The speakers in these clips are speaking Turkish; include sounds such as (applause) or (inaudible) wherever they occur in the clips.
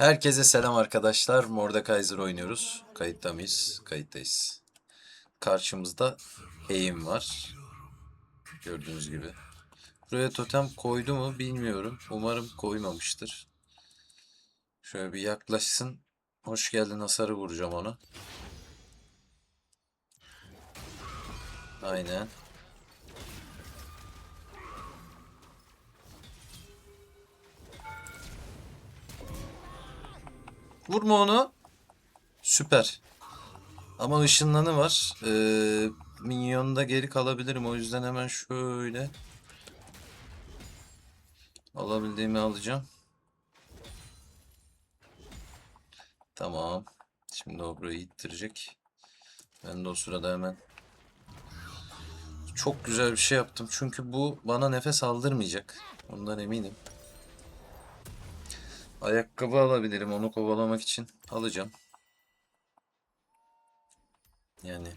Herkese selam arkadaşlar. Mordekaiser oynuyoruz. Kayıtta mıyız? Kayıttayız. Karşımızda eğim var. Gördüğünüz gibi. Buraya totem koydu mu bilmiyorum. Umarım koymamıştır. Şöyle bir yaklaşsın. Hoş geldin hasarı vuracağım ona. Aynen. Vurma onu. Süper. Ama ışınlanı var. Ee, minyonda geri kalabilirim. O yüzden hemen şöyle alabildiğimi alacağım. Tamam. Şimdi o burayı ittirecek. Ben de o sırada hemen çok güzel bir şey yaptım. Çünkü bu bana nefes aldırmayacak. Ondan eminim. Ayakkabı alabilirim onu kovalamak için. Alacağım. Yani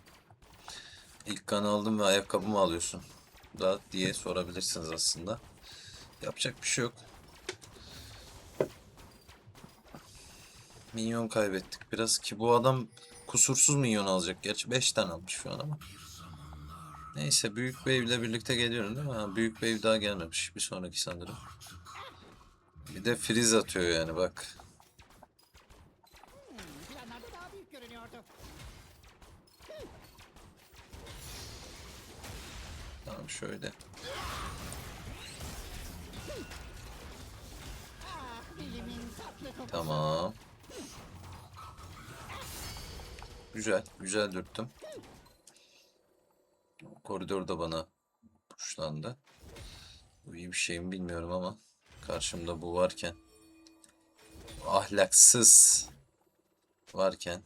ilk kan aldım ve ayakkabı mı alıyorsun da diye sorabilirsiniz aslında. Yapacak bir şey yok. Minyon kaybettik biraz ki bu adam kusursuz minyon alacak. Gerçi 5 tane almış şu an ama. Neyse büyük wave ile birlikte geliyorum değil mi? Ha, büyük wave daha gelmemiş. Bir sonraki sanırım. Bir de freeze atıyor yani bak. Tamam şöyle. Tamam. Güzel. Güzel dürttüm. Koridor da bana puşlandı. Bu iyi bir şey mi bilmiyorum ama karşımda bu varken ahlaksız varken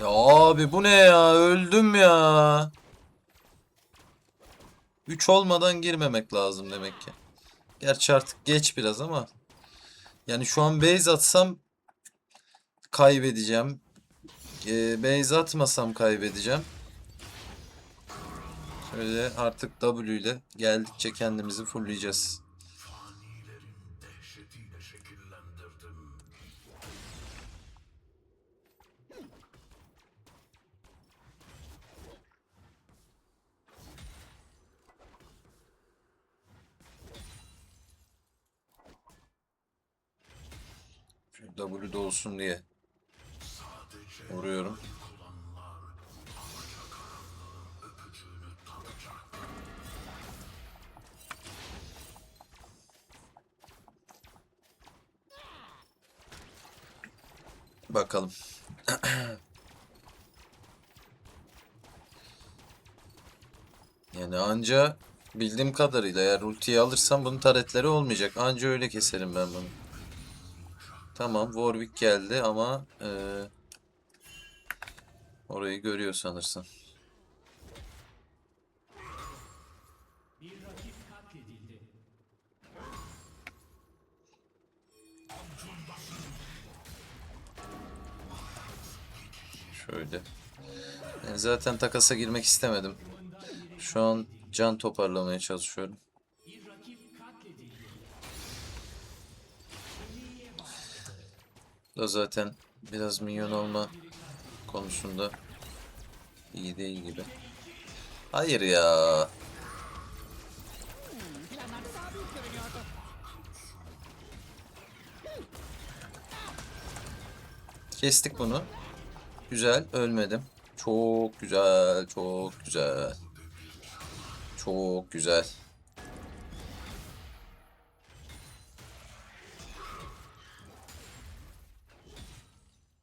Ya abi bu ne ya? Öldüm ya. 3 olmadan girmemek lazım demek ki. Gerçi artık geç biraz ama. Yani şu an base atsam kaybedeceğim. Ee, base atmasam kaybedeceğim. Şöyle artık W ile geldikçe kendimizi fullleyeceğiz. Şu W de olsun diye vuruyorum. Anca bildiğim kadarıyla eğer ultiyi alırsam bunun taretleri olmayacak. Anca öyle keserim ben bunu. Tamam Warwick geldi ama eee, orayı görüyor sanırsın. Şöyle. Yani zaten takasa girmek istemedim. Şu an can toparlamaya çalışıyorum. Da zaten biraz minyon olma konusunda iyi değil gibi. Hayır ya. Kestik bunu. Güzel, ölmedim. Çok güzel, çok güzel. Çok güzel.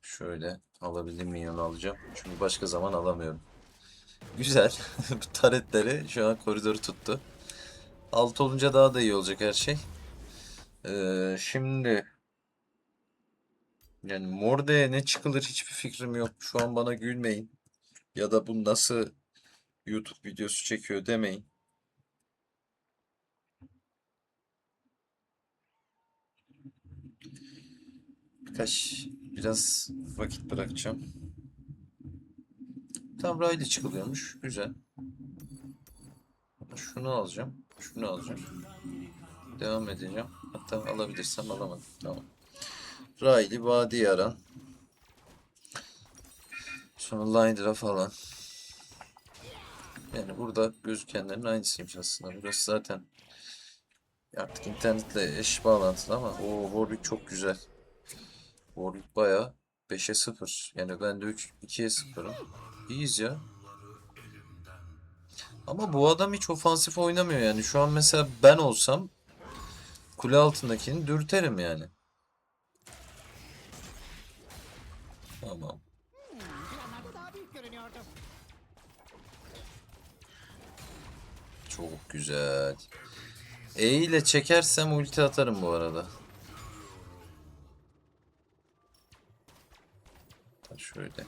Şöyle alabildiğim minyonu alacağım. Çünkü başka zaman alamıyorum. Güzel. (laughs) Bu taretleri şu an koridoru tuttu. Alt olunca daha da iyi olacak her şey. Ee, şimdi yani Morde'ye ne çıkılır hiçbir fikrim yok. Şu an bana gülmeyin. Ya da bu nasıl YouTube videosu çekiyor demeyin. Birkaç biraz vakit bırakacağım. Tam raylı çıkılıyormuş. Güzel. Şunu alacağım. Şunu alacağım. Devam edeceğim. Hatta alabilirsem alamadım. Tamam. Riley, Vadi Yaran. Sonra Lindra falan. Yani burada gözükenlerin aynısıymış aslında. Burası zaten artık internetle eş bağlantılı ama o Warwick çok güzel. Warwick bayağı 5'e 0. Yani ben de 3 2'ye 0'ım. İyiyiz ya. Ama bu adam hiç ofansif oynamıyor yani. Şu an mesela ben olsam kule altındakini dürterim yani. Tamam. Çok güzel. E ile çekersem ulti atarım bu arada. Şöyle.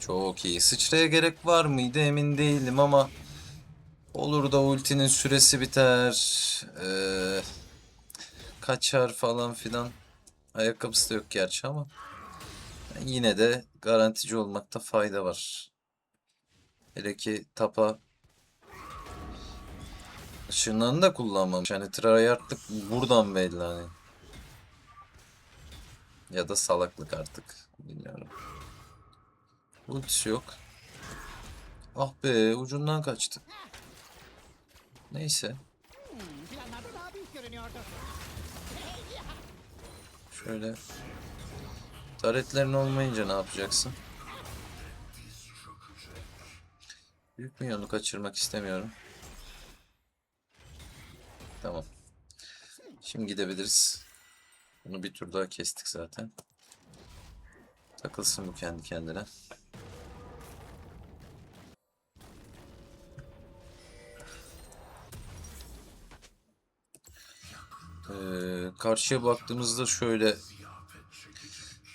Çok iyi. Sıçraya gerek var mıydı emin değilim ama olur da ultinin süresi biter. Ee, kaçar falan filan. Ayakkabısı da yok gerçi ama yine de garantici olmakta fayda var. Hele ki tapa ışınlarını da kullanmamış. Yani tryhardlık buradan belli hani. Ya da salaklık artık. Bilmiyorum. Ultisi yok. Ah be ucundan kaçtı. Neyse. Şöyle. Taretlerin olmayınca ne yapacaksın? Büyük minyonu kaçırmak istemiyorum. Tamam. Şimdi gidebiliriz. Bunu bir tur daha kestik zaten. Takılsın bu kendi kendine. Ee, karşıya baktığımızda şöyle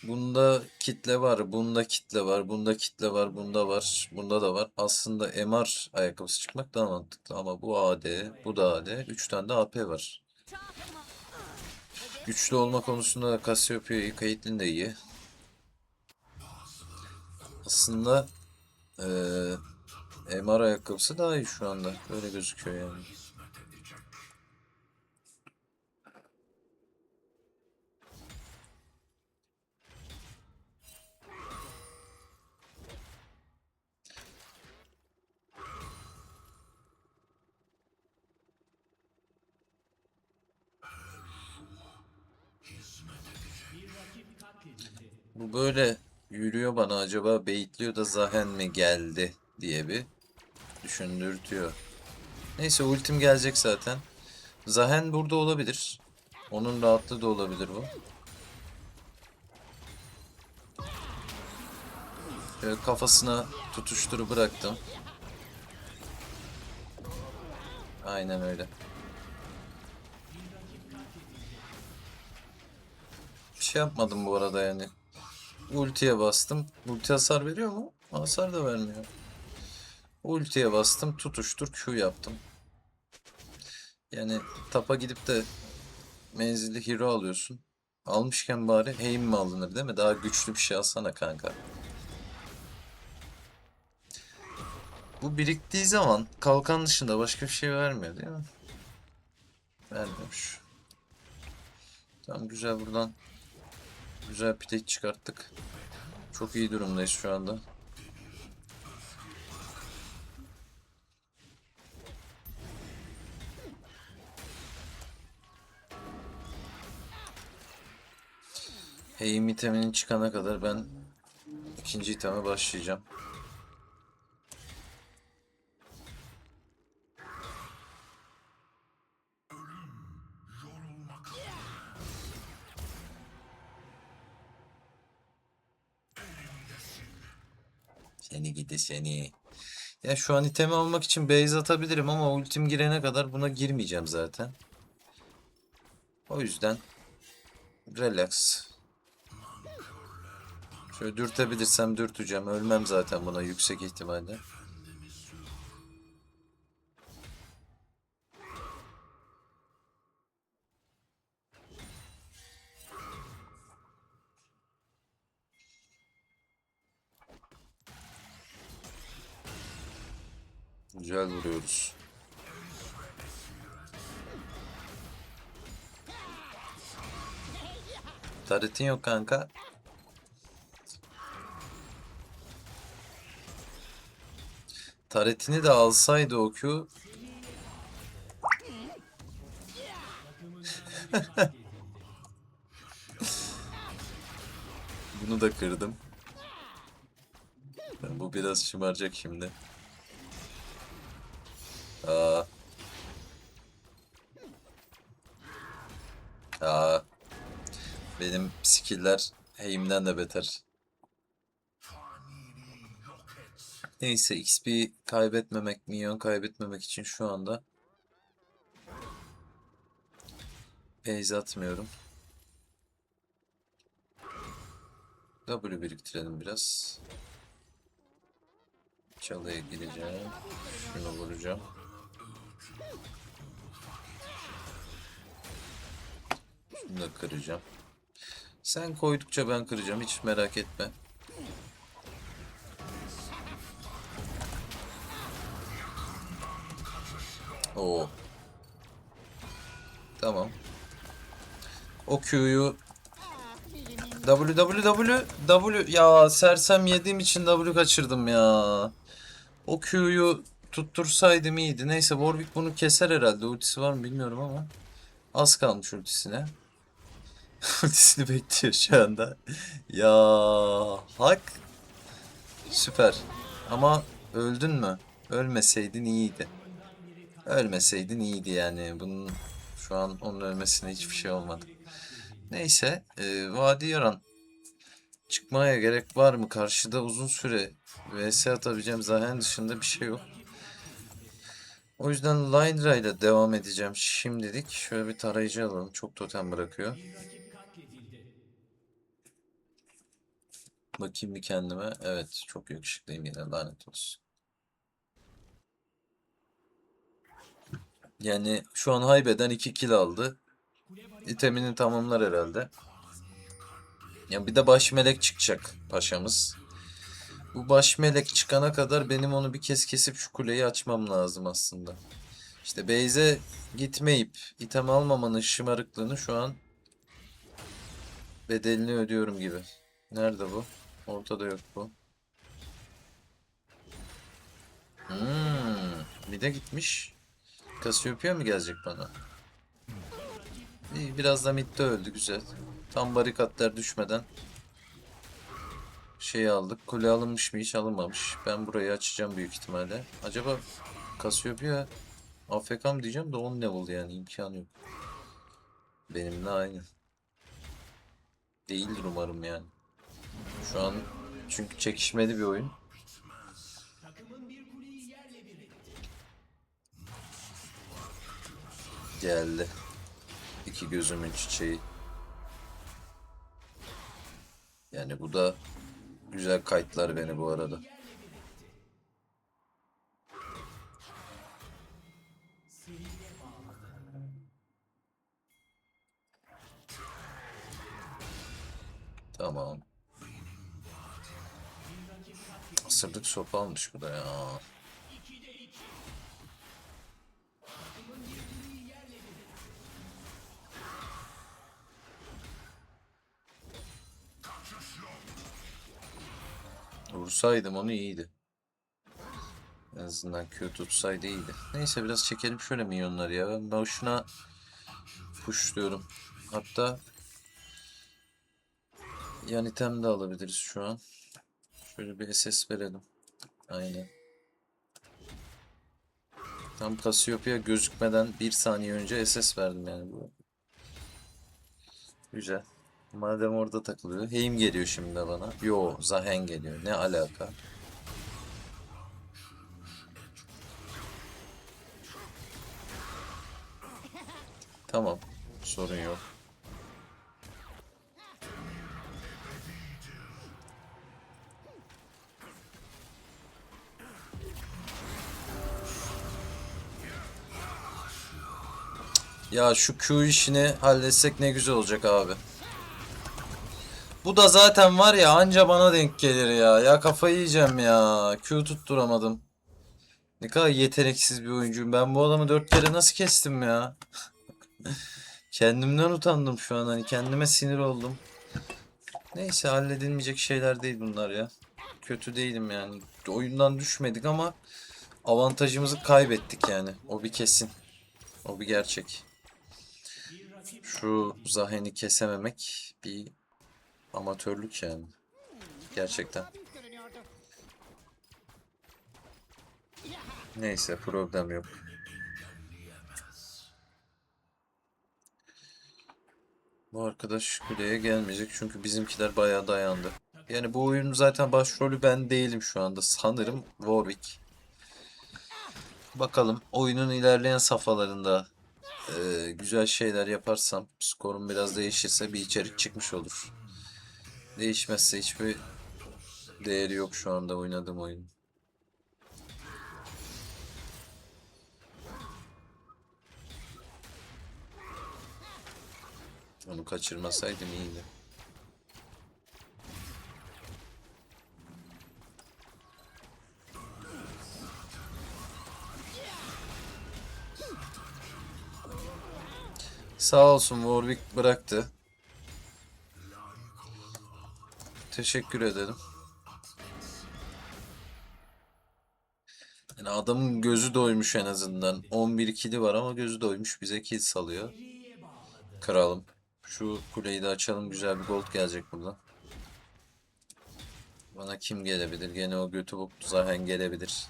Bunda kitle var, bunda kitle var, bunda kitle var, bunda var, bunda da var. Aslında MR ayakkabısı çıkmak daha mantıklı ama bu AD, bu da AD. 3 tane de AP var. Güçlü olma konusunda da Cassiopeia iyi, Caitlyn de iyi. Aslında eee MR ayakkabısı daha iyi şu anda. Böyle gözüküyor yani. Bu böyle yürüyor bana acaba baitliyor da Zahen mi geldi diye bir düşündürtüyor. Neyse ultim gelecek zaten. Zahen burada olabilir. Onun rahatlığı da olabilir bu. Şöyle kafasına tutuşturu bıraktım. Aynen öyle. Bir şey yapmadım bu arada yani. Ultiye bastım. Ulti hasar veriyor mu? Hasar da vermiyor. Ultiye bastım. Tutuştur Q yaptım. Yani tapa gidip de menzilli hero alıyorsun. Almışken bari aim mi alınır değil mi? Daha güçlü bir şey alsana kanka. Bu biriktiği zaman kalkan dışında başka bir şey vermiyor değil mi? Vermiyormuş. Tamam güzel buradan güzel pite çıkarttık. Çok iyi durumdayız şu anda. Heim iteminin çıkana kadar ben ikinci iteme başlayacağım. Seni. Ya şu an itemi almak için base atabilirim ama ultim girene kadar buna girmeyeceğim zaten. O yüzden relax. Şöyle dürtebilirsem dürteceğim. Ölmem zaten buna yüksek ihtimalle. Güzel vuruyoruz. Taretin yok kanka. Taretini de alsaydı o Q. (laughs) Bunu da kırdım. Bu biraz şımaracak şimdi. Aa. Aa. Benim skill'ler Heim'den de beter. Neyse XP kaybetmemek, minyon kaybetmemek için şu anda base atmıyorum. W biriktirelim biraz. Çalıya gireceğim. Şunu vuracağım. Şunu da kıracağım. Sen koydukça ben kıracağım. Hiç merak etme. Oo. Tamam. O Q'yu W W W W ya sersem yediğim için W kaçırdım ya. O Q'yu tuttursaydım iyiydi. Neyse Warwick bunu keser herhalde. Ultisi var mı bilmiyorum ama. Az kalmış ultisine. (laughs) Ultisini bekliyor şu anda. Ya hak. Süper. Ama öldün mü? Ölmeseydin iyiydi. Ölmeseydin iyiydi yani. Bunun şu an onun ölmesine hiçbir şey olmadı. Neyse, e, Vadi Yaran. Çıkmaya gerek var mı? Karşıda uzun süre vs atabileceğim Zahen dışında bir şey yok. O yüzden Lydra ile devam edeceğim şimdilik. Şöyle bir tarayıcı alalım. Çok totem bırakıyor. Bakayım bir kendime. Evet, çok yakışıklıyım yine lanet olsun. Yani şu an haybeden 2 kill aldı. İtemini tamamlar herhalde. Ya bir de baş melek çıkacak paşamız. Bu baş melek çıkana kadar benim onu bir kez kesip şu kuleyi açmam lazım aslında. İşte base'e gitmeyip item almamanın şımarıklığını şu an bedelini ödüyorum gibi. Nerede bu? Ortada yok bu. Hmm, bir de gitmiş. Cassiopeia mı gelecek bana? İyi, biraz da midde öldü güzel. Tam barikatlar düşmeden şey aldık. Kule alınmış mı hiç alınmamış. Ben burayı açacağım büyük ihtimalle. Acaba Cassiopeia AFK mı diyeceğim de 10 level yani imkanı yok. Benimle aynı. Değildir umarım yani. Şu an çünkü çekişmeli bir oyun. Geldi. İki gözümün çiçeği. Yani bu da güzel kayıtlar beni bu arada. Sopa almış bu da ya. Vursaydım onu iyiydi. En azından Q tutsaydı iyiydi. Neyse biraz çekelim şöyle minyonları ya. Ben boşuna pushluyorum. Hatta yan item de alabiliriz şu an. Şöyle bir SS verelim. Aynen. Tam Cassiopeia gözükmeden bir saniye önce SS verdim yani bu. Güzel. Madem orada takılıyor. Heim geliyor şimdi bana. Yo, Zahen geliyor. Ne alaka? Tamam. Sorun yok. Ya şu Q işini halletsek ne güzel olacak abi. Bu da zaten var ya anca bana denk gelir ya. Ya kafayı yiyeceğim ya. Q tutturamadım. Ne kadar yeteneksiz bir oyuncuyum. Ben bu adamı dört kere nasıl kestim ya? (laughs) Kendimden utandım şu an. Hani kendime sinir oldum. Neyse halledilmeyecek şeyler değil bunlar ya. Kötü değilim yani. Oyundan düşmedik ama avantajımızı kaybettik yani. O bir kesin. O bir gerçek. Şu Zahen'i kesememek bir amatörlük yani. Gerçekten. Neyse problem yok. Bu arkadaş kuleye gelmeyecek çünkü bizimkiler bayağı dayandı. Yani bu oyunun zaten başrolü ben değilim şu anda. Sanırım Warwick. Bakalım oyunun ilerleyen safhalarında eee, güzel şeyler yaparsam, skorum biraz değişirse bir içerik çıkmış olur. Değişmezse hiçbir değeri yok şu anda oynadığım oyun. Onu kaçırmasaydım iyiydi. Sağ olsun Warwick bıraktı. Teşekkür ederim. Yani adamın gözü doymuş en azından. 11 kili var ama gözü doymuş bize kill salıyor. Kralım. Şu kuleyi de açalım. Güzel bir gold gelecek buradan. Bana kim gelebilir? Gene o götü boklu Zahen gelebilir.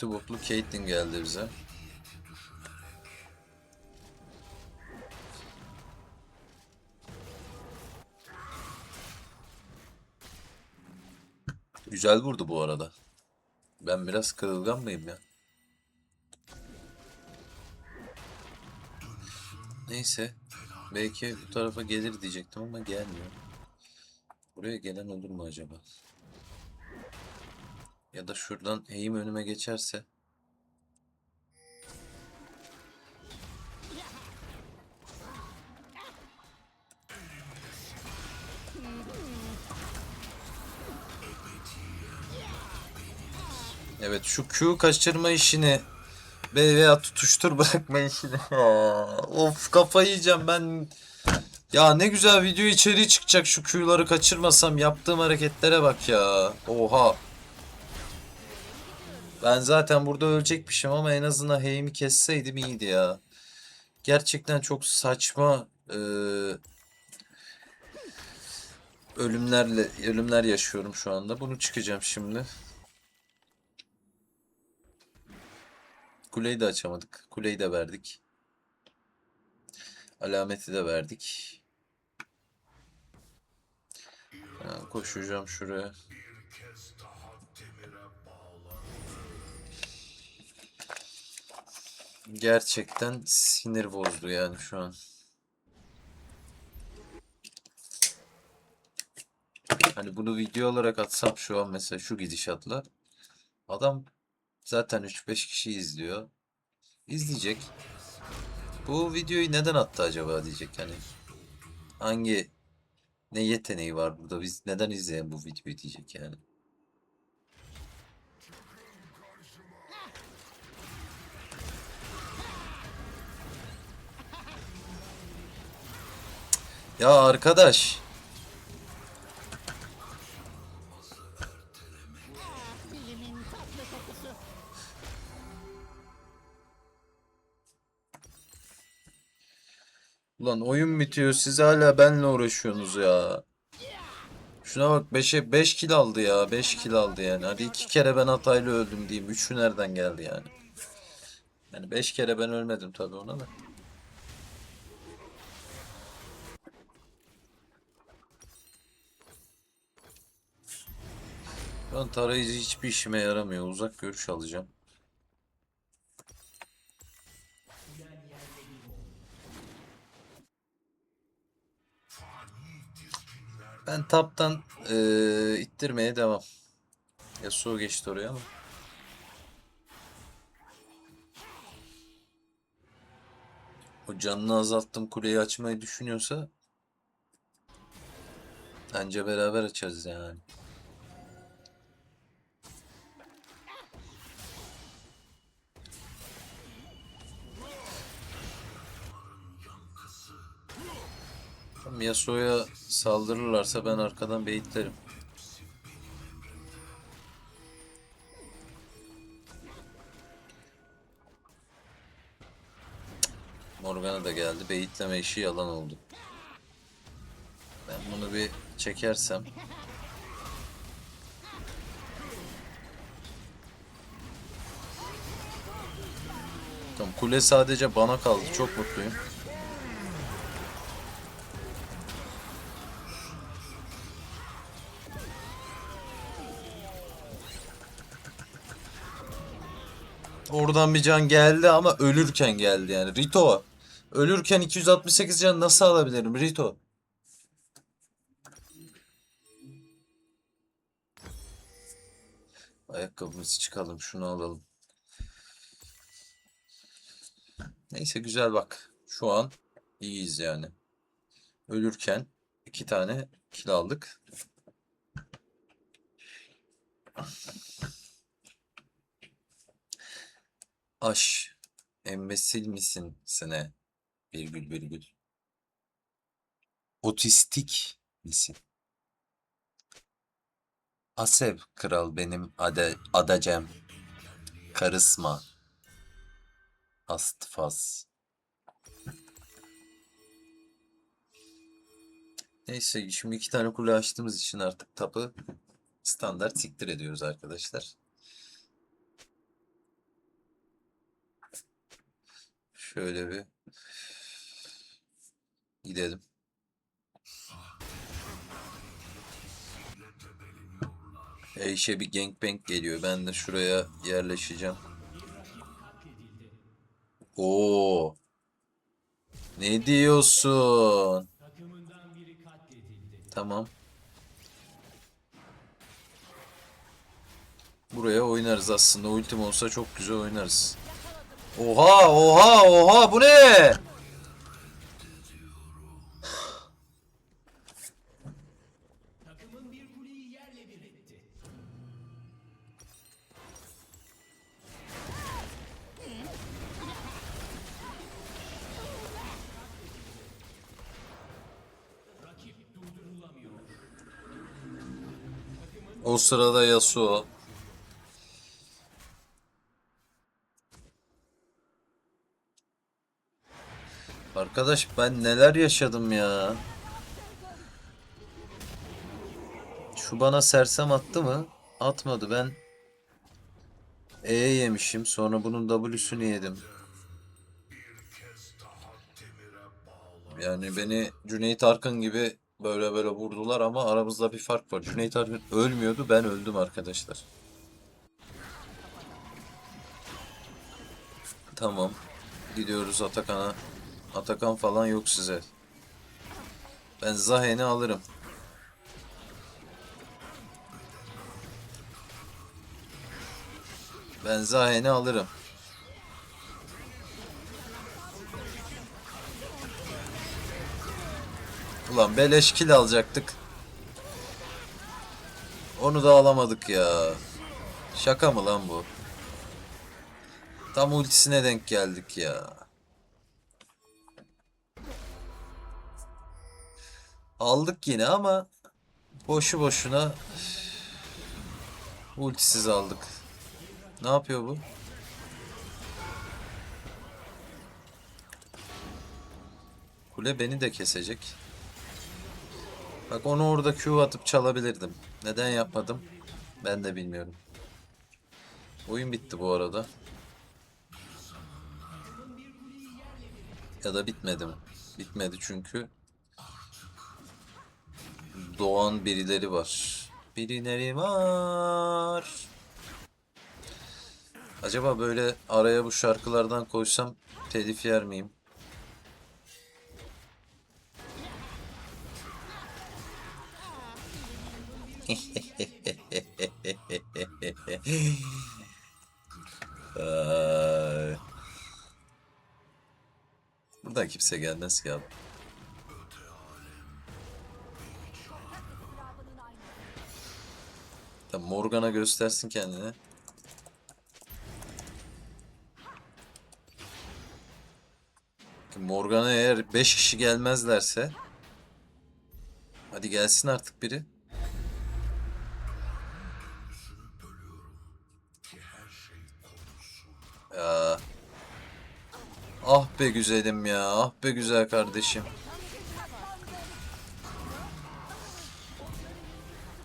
Götü boklu Caitlyn geldi bize. Güzel vurdu bu arada. Ben biraz kırılgan mıyım ya? Neyse. Belki bu tarafa gelir diyecektim ama gelmiyor. Buraya gelen olur mu acaba? Ya da şuradan eğim önüme geçerse. Evet şu Q kaçırma işini ve veya tutuştur bırakma işini. (laughs) Of kafayı yiyeceğim ben. Ya ne güzel video içeriği çıkacak şu Q'ları kaçırmasam yaptığım hareketlere bak ya. Oha. Ben zaten burada ölecekmişim ama en azından heyimi kesseydim iyiydi ya. Gerçekten çok saçma eee, ölümlerle ölümler yaşıyorum şu anda. Bunu çıkacağım şimdi. Kuleyi de açamadık. Kuleyi de verdik. Alameti de verdik. Ha, koşacağım şuraya. Gerçekten sinir bozdu yani şu an. Hani bunu video olarak atsam şu an mesela şu gidişatla adam zaten 3-5 kişi izliyor. İzleyecek. Bu videoyu neden attı acaba diyecek hani. Hangi ne yeteneği var burada biz neden izleyen bu videoyu diyecek yani. Ya arkadaş. Ulan oyun bitiyor siz hala benle uğraşıyorsunuz ya. Şuna bak 5'e 5 kill aldı ya. 5 kill aldı yani. Hadi iki kere ben hatayla öldüm diyeyim. Üçü nereden geldi yani? Yani 5 kere ben ölmedim tabii ona da. Şu an tarayıcı hiçbir işime yaramıyor. Uzak görüş alacağım. Ben taptan eee, ittirmeye devam. Yasuo geçti oraya ama. O canını azalttım kuleyi açmayı düşünüyorsa bence beraber açarız yani. Tamam, Yasuo'ya saldırırlarsa ben arkadan beyitlerim. Morgana da geldi. Beyitleme işi yalan oldu. Ben bunu bir çekersem. Tamam kule sadece bana kaldı. Çok mutluyum. Oradan bir can geldi ama ölürken geldi yani. Rito. Ölürken 268 can nasıl alabilirim Rito? Ayakkabımızı çıkalım. Şunu alalım. Neyse güzel bak. Şu an iyiyiz yani. Ölürken iki tane kill aldık. Aş. Embesil misin sene? Virgül virgül. Otistik misin? Asev kral benim ade, adacem. Karısma. Astfas. Neyse şimdi iki tane kule açtığımız için artık tapı standart siktir ediyoruz arkadaşlar. Şöyle bir gidelim. Eyşe bir gangbang geliyor. Ben de şuraya yerleşeceğim. Oo. Ne diyorsun? Tamam. Buraya oynarız aslında. Ultim olsa çok güzel oynarız. Oha oha oha bu ne? O sırada Yasuo. Arkadaş ben neler yaşadım ya. Şu bana sersem attı mı? Atmadı ben. E yemişim sonra bunun W'sünü yedim. Yani beni Cüneyt Arkın gibi böyle böyle vurdular ama aramızda bir fark var. Cüneyt Arkın ölmüyordu ben öldüm arkadaşlar. Tamam. Gidiyoruz Atakan'a. Atakan falan yok size. Ben Zahen'i alırım. Ben Zahen'i alırım. Ulan beleş kill alacaktık. Onu da alamadık ya. Şaka mı lan bu? Tam ultisine denk geldik ya. Aldık yine ama boşu boşuna ultisiz aldık. Ne yapıyor bu? Kule beni de kesecek. Bak onu orada Q atıp çalabilirdim. Neden yapmadım? Ben de bilmiyorum. Oyun bitti bu arada. Ya da bitmedi mi? Bitmedi çünkü doğan birileri var. Birileri var. Acaba böyle araya bu şarkılardan koysam telif yer miyim? (laughs) Buradan kimse gelmez ki abi. Tamam, Morgana göstersin kendini. Morgana eğer 5 kişi gelmezlerse Hadi gelsin artık biri. Ya. Ah be güzelim ya. Ah be güzel kardeşim.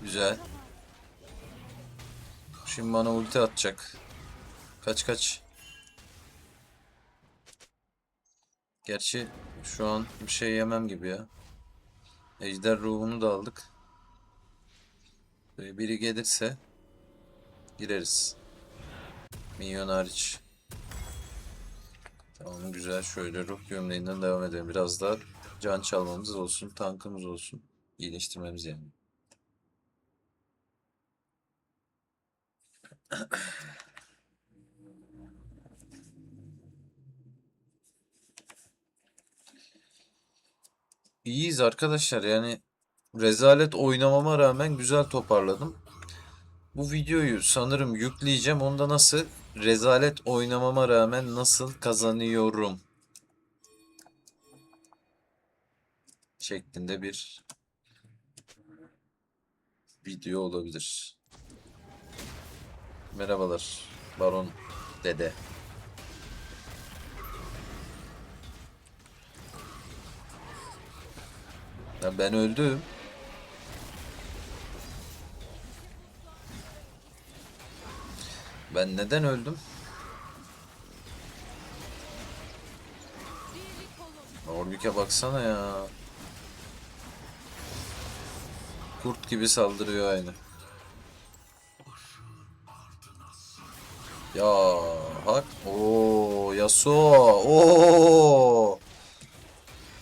Güzel. Şimdi bana ulti atacak. Kaç kaç. Gerçi şu an bir şey yemem gibi ya. Ejder ruhunu da aldık. Böyle biri gelirse gireriz. Minyon hariç. Tamam güzel şöyle ruh gömleğinden devam edelim. Biraz daha can çalmamız olsun, tankımız olsun. İyileştirmemiz yani. (clears throat) İyiyiz arkadaşlar yani rezalet oynamama rağmen güzel toparladım. Bu videoyu sanırım yükleyeceğim. Onda nasıl rezalet oynamama rağmen nasıl kazanıyorum şeklinde bir video olabilir. Merhabalar Baron Dede. Ya ben öldüm. Ben neden öldüm? Orbik'e baksana ya. Kurt gibi saldırıyor aynı. Ya hak. Oo Yasuo. Oo.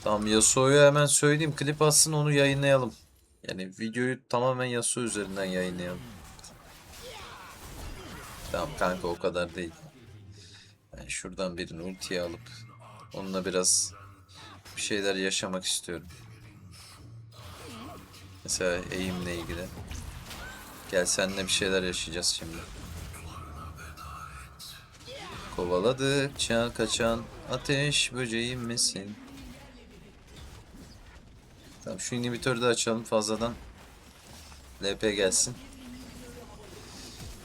Tamam Yasuo'yu hemen söyleyeyim. Klip atsın onu yayınlayalım. Yani videoyu tamamen Yasuo üzerinden yayınlayalım. Tamam kanka o kadar değil. Ben şuradan birini ultiye alıp onunla biraz bir şeyler yaşamak istiyorum. Mesela eğimle ilgili. Gel seninle bir şeyler yaşayacağız şimdi. Kovaladıkça kaçan ateş böceğim misin? Tamam şu inhibitörü de açalım fazladan. LP gelsin.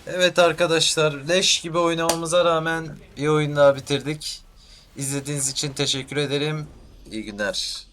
Evet arkadaşlar leş gibi oynamamıza rağmen bir oyun daha bitirdik. İzlediğiniz için teşekkür ederim. İyi günler.